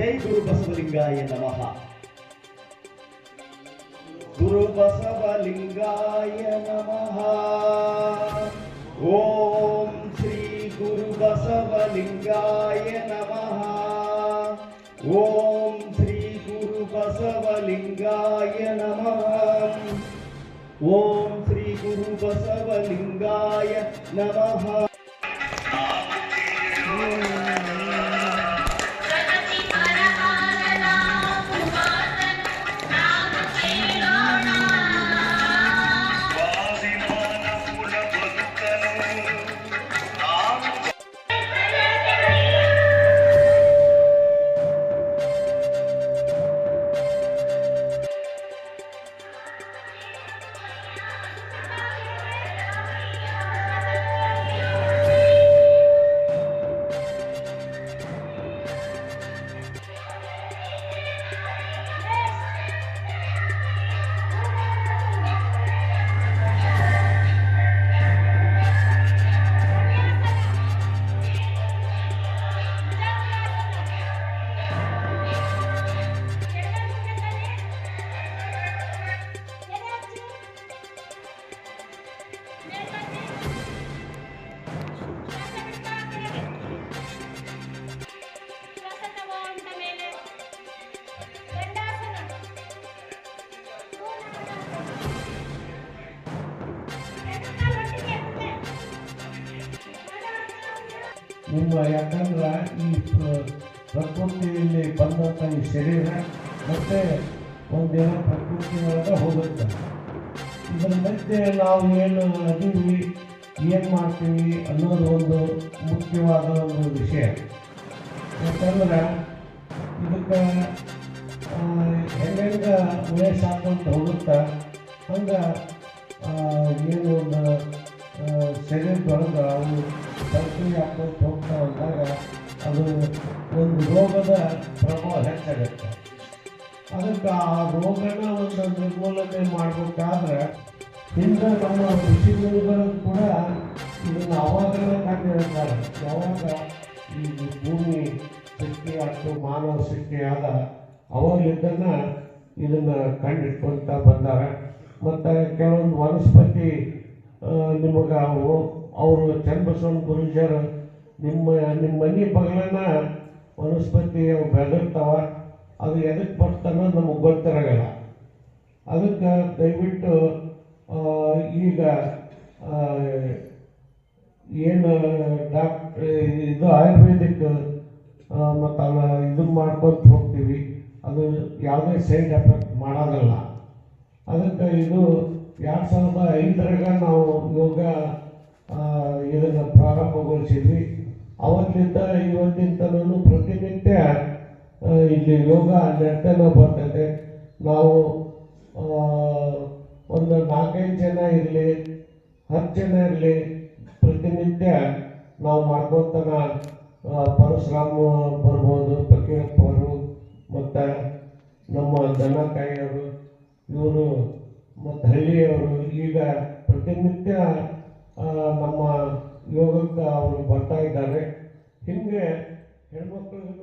ಜೈ ಗುರು ಬಸವಲಿಂಗಾಯ ನಮಃ ಗುರು ಬಸವಲಿಂಗಾಯ ನಮಃ ಓಂ ಶ್ರೀ ಗುರು ಬಸವಲಿಂಗಾಯ ನಮಃ ಓಂ ಶ್ರೀ ಗುರು ಬಸವಲಿಂಗಾಯ ನಮಃ ಓಂ ಶ್ರೀ ಗುರು ಬಸವಲಿಂಗಾಯ ನಮಃ ನಿಮ್ಮ ಯಾಕಂದ್ರೆ ಈ ಪ್ರಕೃತಿಯಲ್ಲಿ ಬಂದಂಥ ಈ ಶರೀರ ಮತ್ತೆ ಒಂದಿನ ಪ್ರಕೃತಿ ಒಳಗೆ ಹೋಗುತ್ತೆ. ಇದರ ಮಧ್ಯೆ ನಾವು ಏನು ಅದೀವಿ ಏನು ಮಾಡ್ತೀವಿ ಅನ್ನೋದು ಒಂದು ಮುಖ್ಯವಾದ ಒಂದು ವಿಷಯ. ಯಾಕಂದ್ರೆ ಇದಕ್ಕೆ ಹೆಂಗೆ ವಯಸ್ಸಾಗಂತ ಹೋಗುತ್ತ, ಹಂಗೆ ಏನು ಒಂದು ಶರೀರದೊಳಗೆ ಅವು ಪ್ರಕ್ರಿಯೆ ಹಾಕೊಂತ ಹೋಗ್ತಾ ಅಂದಾಗ ಅದು ಒಂದು ರೋಗದ ಪ್ರಭಾವ ಹೆಚ್ಚಾಗುತ್ತೆ. ಅದಕ್ಕೆ ಆ ರೋಗನ ಒಂದು ನಿರ್ಮೂಲನೆ ಮಾಡಬೇಕಾದ್ರೆ ಹಿಂದೆ ನಮ್ಮ ಋಷಿಮುನಿಗಳು ಕೂಡ ಇದನ್ನು ಅವಾಗಲೇ ಕಂಡಿರ್ತಾರೆ. ಯಾವಾಗ ಈ ಭೂಮಿ ಶಕ್ತಿ ಅಥವಾ ಮಾನವ ಸೃಷ್ಟಿಯಾದ ಅವಾಗಲಿದ್ದನ್ನು ಇದನ್ನು ಕಂಡಿಟ್ಕೊಳ್ತಾ ಬಂದಾರೆ. ಮತ್ತು ಕೆಲವೊಂದು ವನಸ್ಪತಿ ನಿಮಗೆ ಅವು ಅವರು ಚನ್ನಬಸವನ ಗುರುಜರು ನಿಮ್ಮ ನಿಮ್ಮ ಮನೆ ಬಗಲನ ವನಸ್ಪತಿ ಅವು ಅದು ಎದಕ್ಕೆ ಬರ್ತಾನೋ ನಮಗೆ ಗೊತ್ತಿರೋಲ್ಲ ಅದಕ್ಕೆ ದಯವಿಟ್ಟು ಈಗ ಏನು ಡಾಕ್ಟ್ರ್, ಇದು ಆಯುರ್ವೇದಿಕ್ ಮತ್ತು ಇದು ಮಾಡ್ಕೊತ ಹೋಗ್ತೀವಿ. ಅದು ಯಾವುದೇ ಸೈಡ್ ಎಫೆಕ್ಟ್ ಮಾಡೋದಲ್ಲ. ಅದಕ್ಕೆ ಇದು ಎರಡು ಸಾವಿರದ ಐದರಾಗ ನಾವು ಯೋಗ ಇದನ್ನು ಪ್ರಾರಂಭಗೊಳಿಸಿದ್ವಿ. ಅವತ್ತಿಂದ ಇವತ್ತಿನ ತನೂ ಪ್ರತಿನಿತ್ಯ ಇಲ್ಲಿ ಯೋಗ ನರ್ತನ ಬರ್ತದೆ. ನಾವು ಒಂದು ನಾಲ್ಕೈದು ಜನ ಇರಲಿ, ಹತ್ತು ಜನ ಇರಲಿ, ಪ್ರತಿನಿತ್ಯ ನಾವು ಮಾಡ್ಕೊತಾನ ಪರಶುರಾಮ ಬರ್ಬೋದು ಫಕೀರಪ್ಪ ಅವರು, ಮತ್ತು ನಮ್ಮ ದನಕಾಯಿಯವರು, ಇವರು ಮತ್ತು ಹಳ್ಳಿಯವರು, ಈಗ ಪ್ರತಿನಿತ್ಯ ನಮ್ಮ ಯೋಗಕ್ಕೆ ಅವರು ಬರ್ತಾ ಇದ್ದಾರೆ. ಹಿಂಗೆ ಹೆಣ್ಮಕ್ಳಿಗೂ